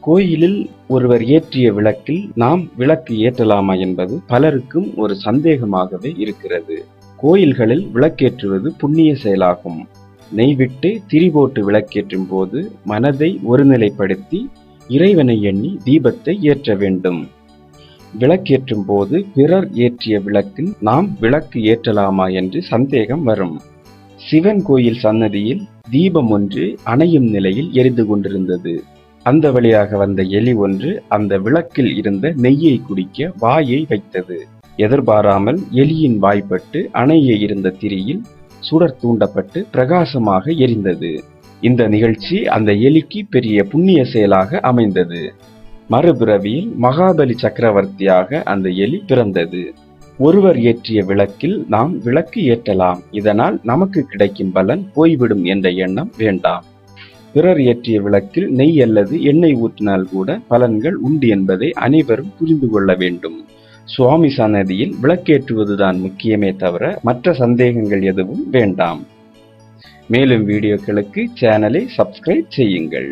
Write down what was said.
கோயிலில் ஒருவர் ஏற்றிய விளக்கில் நாம் விளக்கு ஏற்றலாமா என்பது பலருக்கும் ஒரு சந்தேகமாகவே இருக்கிறது. கோயில்களில் விளக்கேற்றுவது புண்ணிய செயலாகும். நெய்விட்டு திரிபோட்டு விளக்கேற்றும் போது மனதை ஒருநிலைப்படுத்தி இறைவனை எண்ணி தீபத்தை ஏற்ற வேண்டும். விளக்கேற்றும் போது பிறர் ஏற்றிய விளக்கில் நாம் விளக்கு ஏற்றலாமா என்று சந்தேகம் வரும். சிவன் கோயில் சன்னதியில் தீபம் ஒன்று அணையும் நிலையில் எரிந்து கொண்டிருந்தது. அந்த வழியாக வந்த எலி ஒன்று அந்த விளக்கில் இருந்த நெய்யை குடிக்க வாயை வைத்தது. எதிர்பாராமல் எலியின் வாய்ப்பட்டு அணைய இருந்த திரியில் சுடர் தூண்டப்பட்டு பிரகாசமாக எரிந்தது. இந்த நிகழ்ச்சி அந்த எலிக்கு பெரிய புண்ணிய செயலாக அமைந்தது. மறுபிறவியில் மகாபலி சக்கரவர்த்தியாக அந்த எலி பிறந்தது. ஒருவர் ஏற்றிய விளக்கில் நாம் விளக்கு ஏற்றலாம். இதனால் நமக்கு கிடைக்கும் பலன் போய்விடும் என்ற எண்ணம் வேண்டாம். பிறர் ஏற்றிய விளக்கில் நெய் அல்லது எண்ணெய் ஊற்றினால் கூட பலன்கள் உண்டு என்பதை அனைவரும் புரிந்து கொள்ள வேண்டும். சுவாமி சன்னதியில் விளக்கேற்றுவதுதான் முக்கியமே தவிர மற்ற சந்தேகங்கள் எதுவும் வேண்டாம். மேலும் வீடியோக்களுக்கு சேனலை சப்ஸ்கிரைப் செய்யுங்கள்.